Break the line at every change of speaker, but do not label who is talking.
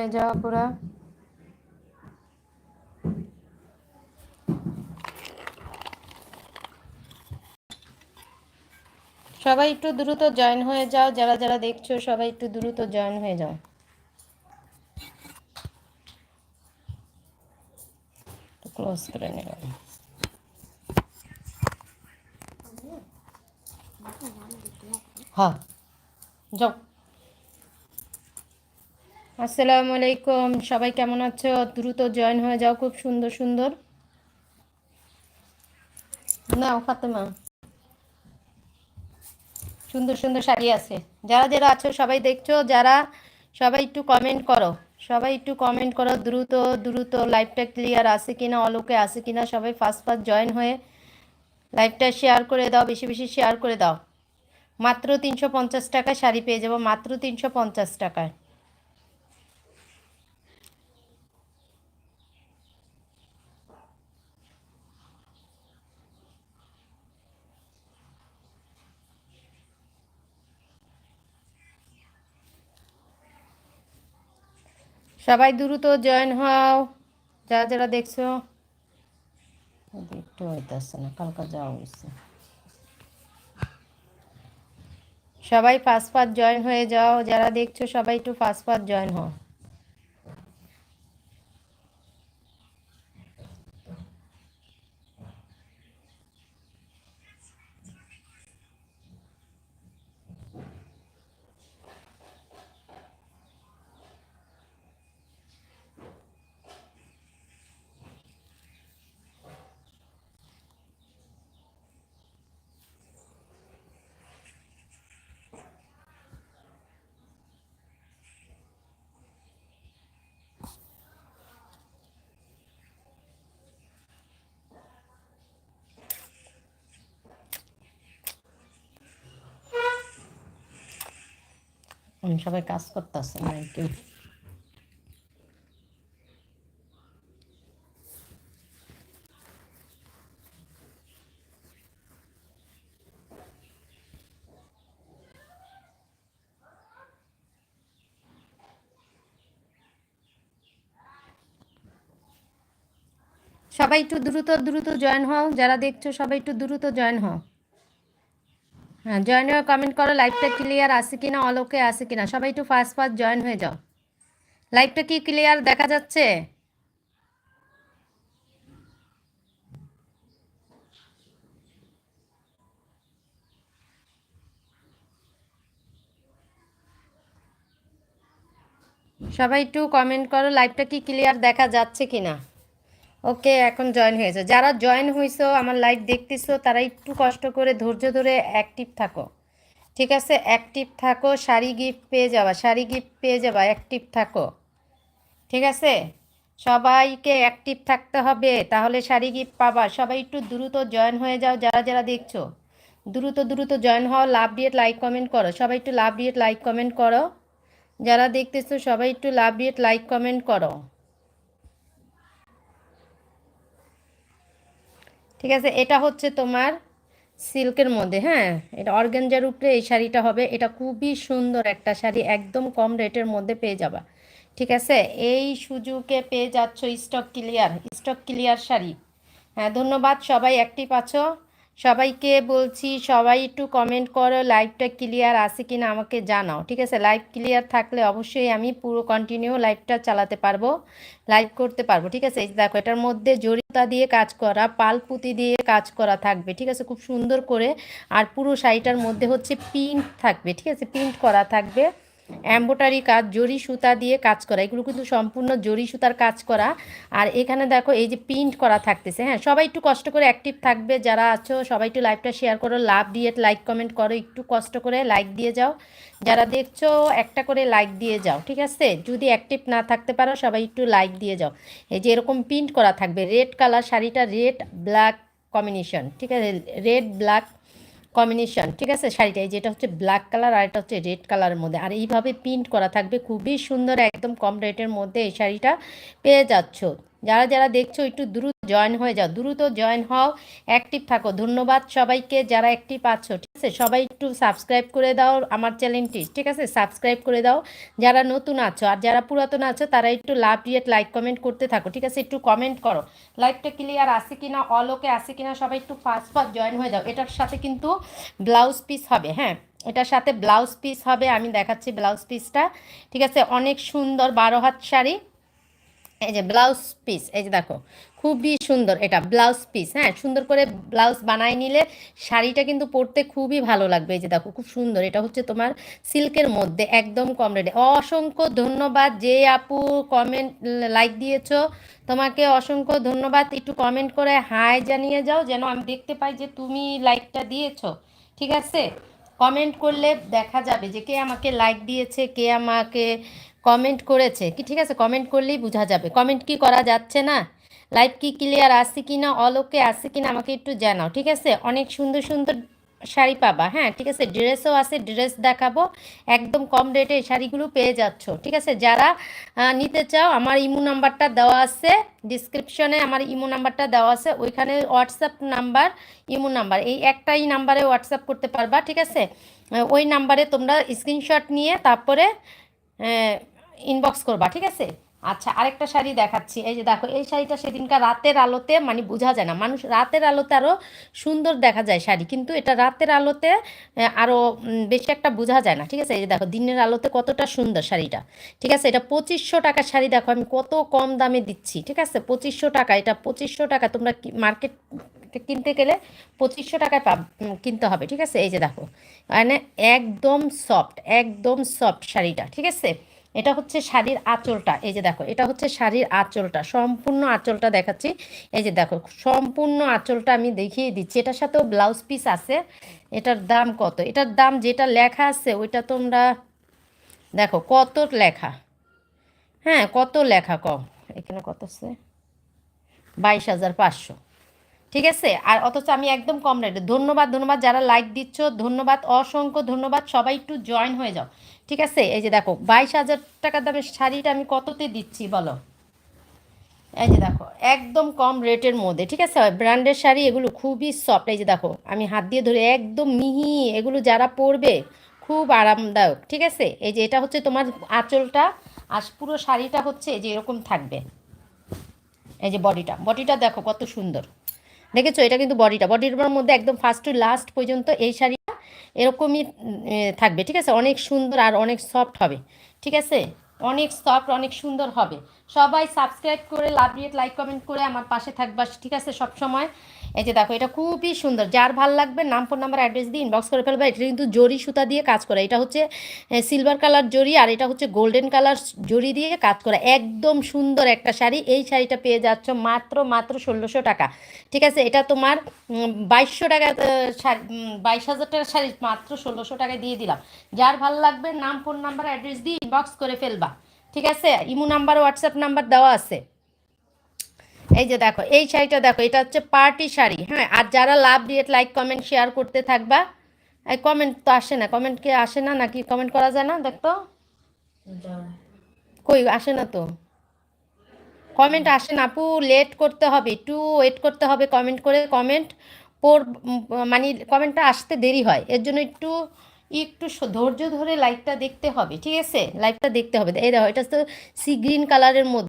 হয়ে যাওয়া পুরা। সবাই একটু দ্রুত জয়েন হয়ে যাও, যারা যারা দেখছ সবাই একটু দ্রুত জয়েন হয়ে যাও। ক্লোজ করে নিলাম। হ্যাঁ যাও। আসসালামু আলাইকুম। সবাই কেমন আছো? দ্রুত জয়েন হয়ে যাও, খুব সুন্দর সুন্দর। নাও, ফাতেমা। সুন্দর সুন্দর শাড়ি আছে। যারা যারা আছো, সবাই দেখছ, যারা, সবাই একটু কমেন্ট করো। সবাই একটু কমেন্ট করো, দ্রুত দ্রুত লাইভটা ক্লিয়ার আছে কিনা, অলোকে আছে কিনা, সবাই ফার্স্ট ফার্স্ট জয়েন হয়ে লাইভটা শেয়ার করে দাও, বেশি বেশি শেয়ার করে দাও। মাত্র তিনশো পঞ্চাশ টাকায় শাড়ি পেয়ে যাব, মাত্র তিনশো পঞ্চাশ টাকায়। সবাই দ্রুত জয়েন হও। যারা যারা দেখছ। একটু হইতেছে না কালকা যাওয়া হয়েছে সবাই ফার্স্ট ফার্স্ট জয়েন হয়ে যাও। যারা দেখছ সবাই একটু ফার্স্ট ফার্স্ট জয়েন হও। সবাই কাজ করতেছে না কেউ সবাই একটু দ্রুত দ্রুত জয়েন হও। যারা দেখছ সবাই একটু দ্রুত জয়েন হও। হ্যাঁ জয়েন হয়ে কমেন্ট করো লাইভটা ক্লিয়ার আছে কিনা অলোকে আছে কিনা। সবাই একটু ফার্স্ট ফার্স্ট জয়েন হয়ে যাও। লাইভটা কি ক্লিয়ার দেখা যাচ্ছে? সবাই একটু কমেন্ট করো লাইভটা কি ক্লিয়ার দেখা যাচ্ছে কিনা? ওকে, এখন জয়েন হয়েছে। যারা জয়েন হয়েছো আমার লাইভ দেখতেছো, তারা একটু কষ্ট করে ধৈর্য ধরে অ্যাক্টিভ থাকো। ঠিক আছে? অ্যাক্টিভ থাকো, শাড়ি গিফট পেয়ে যাবা, শাড়ি গিফট পেয়ে যাবা অ্যাক্টিভ থাকো। ঠিক আছে? সবাইকে অ্যাক্টিভ থাকতে হবে, তাহলে শাড়ি গিফট পাবা। সবাই একটু দ্রুত জয়েন হয়ে যাও, যারা যারা দেখছ। দ্রুত দ্রুত জয়েন হও লাভ দিয়ে লাইক কমেন্ট করো। সবাই একটু লাভ দিয়ে লাইক কমেন্ট করো। যারা দেখতেছো, সবাই একটু লাভ দিয়ে লাইক কমেন্ট করো। ঠিক আছে? এটা হচ্ছে তোমার সিল্কের মধ্যে হ্যাঁ? এটা অর্গেঞ্জার উপরে এই শাড়িটা হবে। এটা খুবই সুন্দর একটা শাড়ি, একদম কম রেটের মধ্যে পেয়ে যাবা। ঠিক আছে? এই সুযোগে পেয়ে যাচ্ছ stock clear stock clear sari. হ্যাঁ ধন্যবাদ। সবাই অ্যাক্টিভ আছো। সবাইকে বলছি, সবাই একটু কমেন্ট করো লাইভটা ক্লিয়ার আছে কিনা আমাকে জানাও, ঠিক আছে? লাইভ ক্লিয়ার থাকলে অবশ্যই আমি পুরো কন্টিনিউ লাইভটা চালাতে পারব লাইভ করতে পারব, ঠিক আছে? এই দেখো, এটার মধ্যে জড়িতা দিয়ে কাজ করা পাল পুঁতি দিয়ে কাজ করা থাকবে, ঠিক আছে? খুব সুন্দর করে, আর পুরো শাড়িটার মধ্যে হচ্ছে প্রিন্ট থাকবে, ঠিক আছে? প্রিন্ট করা থাকবে। এম্বোটারি কাজ, জরি সুতা দিয়ে কাজ করা, এগুলো কিন্তু সম্পূর্ণ জরি সুতার কাজ করা। আর এখানে দেখো এই যে প্রিন্ট করা থাকতেছে হ্যাঁ সবাই একটু কষ্ট করে অ্যাক্টিভ থাকবে, যারা আছো সবাই একটু লাইভটা শেয়ার করো, লাভ দিয়ে লাইক কমেন্ট করো, একটু কষ্ট করে লাইক দিয়ে যাও। যারা দেখছ একটা করে লাইক দিয়ে যাও, ঠিক আছে? যদি অ্যাক্টিভ না থাকতে পারো, সবাই একটু লাইক দিয়ে যাও। এই যে এরকম প্রিন্ট করা থাকবে রেড কালার শাড়িটা রেড ব্ল্যাক কম্বিনেশন ঠিক আছে? রেড ব্ল্যাক কম্বিনেশন, ঠিক আছে? শাড়িটা এই যেটা হচ্ছে ব্ল্যাক কালার আর এটা হচ্ছে রেড কালারের মধ্যে। আর এইভাবে প্রিন্ট করা থাকবে, খুবই সুন্দর, একদম কম রেটের মধ্যে এই শাড়িটা পেয়ে যাচ্ছ। যারা যারা দেখছ, একটু দ্রুত জয়েন হয়ে যাও। দ্রুত জয়েন হও অ্যাক্টিভ থাকো। ধন্যবাদ সবাইকে যারা অ্যাক্টিভ আছো, ঠিক আছে? সবাই একটু সাবস্ক্রাইব করে দাও আমার চ্যানেলটি ঠিক আছে? সাবস্ক্রাইব করে দাও। যারা নতুন আছো আর যারা পুরাতন আছো, তারা একটু লাভ রিয়েট লাইক কমেন্ট করতে থাকো, ঠিক আছে? একটু কমেন্ট করো। লাইভটা ক্লিয়ার আছে কিনা অলোকে আছে কিনা, সবাই একটু ফাস্ট ফাস্ট জয়েন হয়ে যাও। এটার সাথে কিন্তু ব্লাউজ পিস হবে হ্যাঁ? এটার সাথে ব্লাউজ পিস হবে, আমি দেখাচ্ছি ব্লাউজ পিসটা ঠিক আছে? অনেক সুন্দর বারো হাত শাড়ি। এই যে ব্লাউজ পিস, এই যে দেখো, খুবই সুন্দর এটা, ব্লাউজ পিস হ্যাঁ সুন্দর করে ব্লাউজ বানাই নিলে শাড়িটা কিন্তু পরতে খুবই ভালো লাগবে। এই যে দেখো, খুব সুন্দর, এটা হচ্ছে তোমার সিল্কের মধ্যে একদম কম রেটে। অসংখ্য ধন্যবাদ যে আপু কমেন্ট, লাইক দিয়েছ। তোমাকে অসংখ্য ধন্যবাদ, একটু কমেন্ট করে হাই জানিয়ে যাও, যেন আমি দেখতে পাই যে তুমি লাইকটা দিয়েছ, ঠিক আছে? কমেন্ট করলে দেখা যাবে যে কে আমাকে লাইক দিয়েছে, কে আমাকে কমেন্ট করেছে। কি, ঠিক আছে কমেন্ট করলেই বোঝা যাবে। কমেন্ট কি করা যাচ্ছে না? লাইভ কি ক্লিয়ার আসছে কি না অলোকে আসছে কি না আমাকে একটু জানাও, ঠিক আছে? অনেক সুন্দর সুন্দর শাড়ি পাবা হ্যাঁ ঠিক আছে? ড্রেসও আছে ড্রেস দেখাবো। একদম কম রেটে এই শাড়িগুলো পেয়ে যাচ্ছ, ঠিক আছে? যারা নিতে চাও, আমার ইমো নাম্বারটা দেওয়া আছে ডিসক্রিপশনে আমার ইমো নাম্বারটা দেওয়া আছে, ওইখানে হোয়াটসঅ্যাপ নাম্বার, ইমো নাম্বার, এই একটাই নাম্বারে হোয়াটসঅ্যাপ করতে পারবা, ঠিক আছে? ওই নাম্বারে তোমরা স্ক্রিনশট নিয়ে তারপরে ইনবক্স করবা, ঠিক আছে? আচ্ছা আরেকটা শাড়ি দেখাচ্ছি। এই যে দেখো, এই শাড়িটা সেদিনকার রাতের আলোতে মানে বোঝা যায় না, মানুষ রাতের আলোতে আরও সুন্দর দেখা যায় শাড়ি, কিন্তু এটা রাতের আলোতে আরও বেশি একটা বোঝা যায় না, ঠিক আছে? এই যে দেখো, দিনের আলোতে কতটা সুন্দর শাড়িটা, ঠিক আছে? এটা পঁচিশশো টাকার শাড়ি, দেখো, আমি কত কম দামে দিচ্ছি, ঠিক আছে? পঁচিশশো টাকা, এটা পঁচিশশো টাকা, তোমরা মার্কেট কিনতে গেলে পঁচিশশো টাকায় পাব কিনতে হবে, ঠিক আছে? এই যে দেখো মানে একদম সফট একদম সফট শাড়িটা, ঠিক আছে? এটা হচ্ছে শাড়ির আঁচলটা, এই যে দেখো, এটা হচ্ছে শাড়ির আঁচলটা, সম্পূর্ণ আঁচলটা দেখাচ্ছি। এই যে দেখো, সম্পূর্ণ আঁচলটা আমি দেখিয়ে দিচ্ছি। এটার সাথেও ব্লাউজ পিস আছে, এটার দাম কত? এটার দাম যেটা লেখা আছে, ওইটা তোমরা দেখো, কত লেখা? হ্যাঁ কত লেখা কম? এখানে কত আছে? বাইশ হাজার পাঁচশো। ঠিক আছে? আর অথচ আমি একদম কম রেটে ধন্যবাদ ধন্যবাদ যারা লাইক দিচ্ছ, ধন্যবাদ, অসংখ্য ধন্যবাদ। সবাই একটু জয়েন হয়ে যাও। ঠিক আছে? এই যে দেখো, বাইশ হাজার টাকার দামের শাড়িটা আমি কততে দিচ্ছি বলো? এই যে দেখো, একদম কম রেটের মধ্যে। ঠিক আছে? ব্র্যান্ডের শাড়ি এগুলো খুবই সফট এই যে দেখো, আমি হাত দিয়ে ধরে একদম মিহি এগুলো যারা পরবে, খুব আরামদায়ক। ঠিক আছে? এই যে এটা হচ্ছে তোমার আঁচলটা, আর পুরো শাড়িটা হচ্ছে যে এরকম থাকবে। এই যে বডিটা বডিটা দেখো কত সুন্দর। দেখেছ? এটা কিন্তু বডিটা বডিটার মধ্যে একদম ফার্স্ট টু লাস্ট পর্যন্ত এই শাড়িটা এরকমই থাকবে, ঠিক আছে? অনেক সুন্দর আর অনেক সফট হবে, ঠিক আছে? অনেক সফট অনেক সুন্দর হবে। সবাই সাবস্ক্রাইব করে লাভ রিয়েট লাইক কমেন্ট করে আমার পাশে থাকবা, ঠিক আছে সব সময় এই যে দেখো, এটা খুবই সুন্দর। যার ভালো লাগবে, নাম ফোন নাম্বার অ্যাড্রেস দিয়ে ইনবক্স করে ফেলবা। এটা কিন্তু জরি সুতা দিয়ে কাজ করা। এটা হচ্ছে সিলভার কালার জরি, আর এটা হচ্ছে গোল্ডেন কালার জরি দিয়ে কাজ করা। একদম সুন্দর একটা শাড়ি। এই শাড়িটা পেয়ে যাচ্ছ মাত্র মাত্র ষোলোশো টাকা। ঠিক আছে, এটা তোমার বাইশশো টাকা শাড়ি বাইশ হাজার টাকার শাড়ি মাত্র ষোলোশো টাকায় দিয়ে দিলাম। যার ভালো লাগবে, নাম ফোন নাম্বার অ্যাড্রেস দিয়ে ইনবক্স করে ফেলবা। ঠিক আছে? ইমো নাম্বার হোয়াটসঅ্যাপ নাম্বার দেওয়া আছে। এই যে দেখো এই শাড়িটা দেখো এটা হচ্ছে পার্টি শাড়ি হ্যাঁ? আর যারা love react like comment share করতে থাকবা এই কমেন্ট তো আসে না। কমেন্ট কি আসে না নাকি কমেন্ট করা যায় না? দেখতো? কই আসে না তো? কমেন্ট আসে না। আপু লেট করতে হবে একটু ওয়েট করতে হবে কমেন্ট করে। কমেন্ট উম, মানে কমেন্টটা আসতে দেরি হয়। এর জন্য একটু একটু ধৈর্য ধরে লাইভটা দেখতে হবে, ঠিক আছে? লাইভটা দেখতে হবে। এই দেখো, এটা তো সি গ্রিন কালারের মধ্যে।